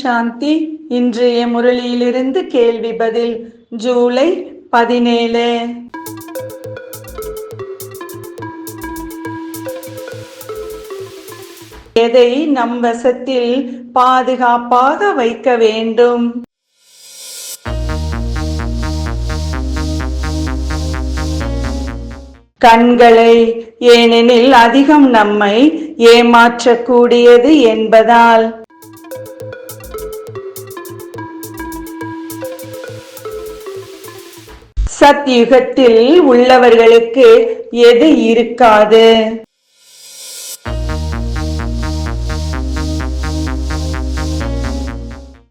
சாந்தி இன்றைய முரளியிலிருந்து கேள்வி பதில் ஜூலை பதினேழு. எதை நம் வசத்தில் பாதுகாப்பாக வைக்க வேண்டும்? கண்களை ஏனெனில் அதிகம் நம்மை ஏமாற்றக்கூடியது என்பதால். சத்யுகத்தில் உள்ளவர்களுக்கு எது இருக்காது?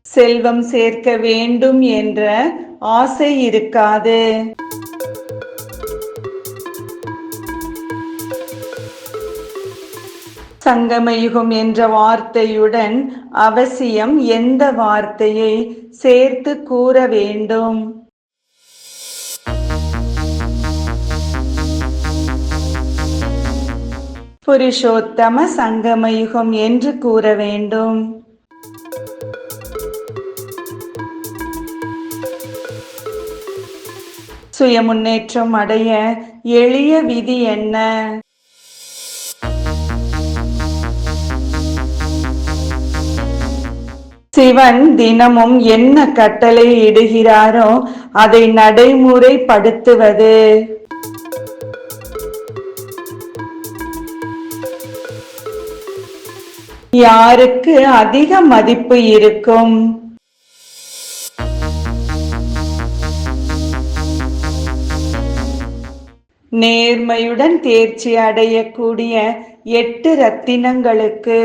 செல்வம் சேர்க்க வேண்டும் என்ற ஆசை இருக்காது. சங்கமயுகம் என்ற வார்த்தையுடன் அவசியம் எந்த வார்த்தையை சேர்த்து கூற வேண்டும்? புருஷோத்தம சங்கமயுகம் என்று கூற வேண்டும். சுய முன்னேற்றம் அடைய எளிய விதி என்ன? சிவன் தினமும் என்ன கட்டளை இடுகிறாரோ அதை நடைமுறைப்படுத்துவது. யாருக்கு அதிக மதிப்பு இருக்கும்? நேர்மையுடன் தேர்ச்சி அடையக்கூடிய எட்டு ரத்தினங்களுக்கு.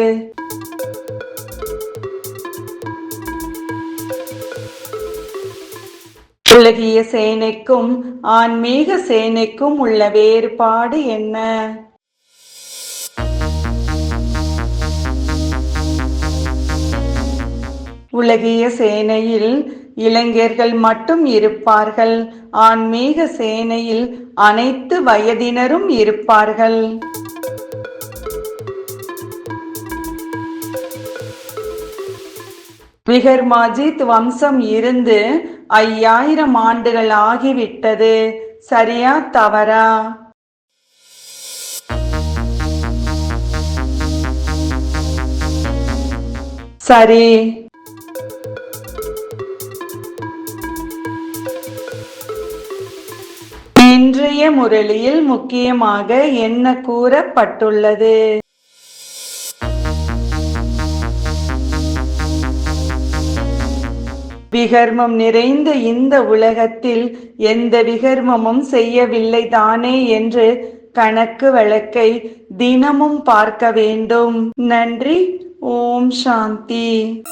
உலகிய சேனைக்கும் ஆன்மீக சேனைக்கும் உள்ள வேறுபாடு என்ன? உலகிய சேனையில் இளைஞர்கள் மட்டும் இருப்பார்கள். ஆன்மீக சேனையில் அனைத்து வயதினரும் இருப்பார்கள். விகர்மாஜித் வம்சம் இருந்து ஐயாயிரம் ஆண்டுகள் ஆகிவிட்டது. சரியா தவறா? சரி. இன்றைய முரளியில் முக்கியமாக என்ன கூறப்பட்டுள்ளது? விகர்மம் நிறைந்த இந்த உலகத்தில் எந்த விகர்மமும் செய்யவில்லை தானே என்று கணக்கு வழக்கை தினமும் பார்க்க வேண்டும். நன்றி ஓம் சாந்தி.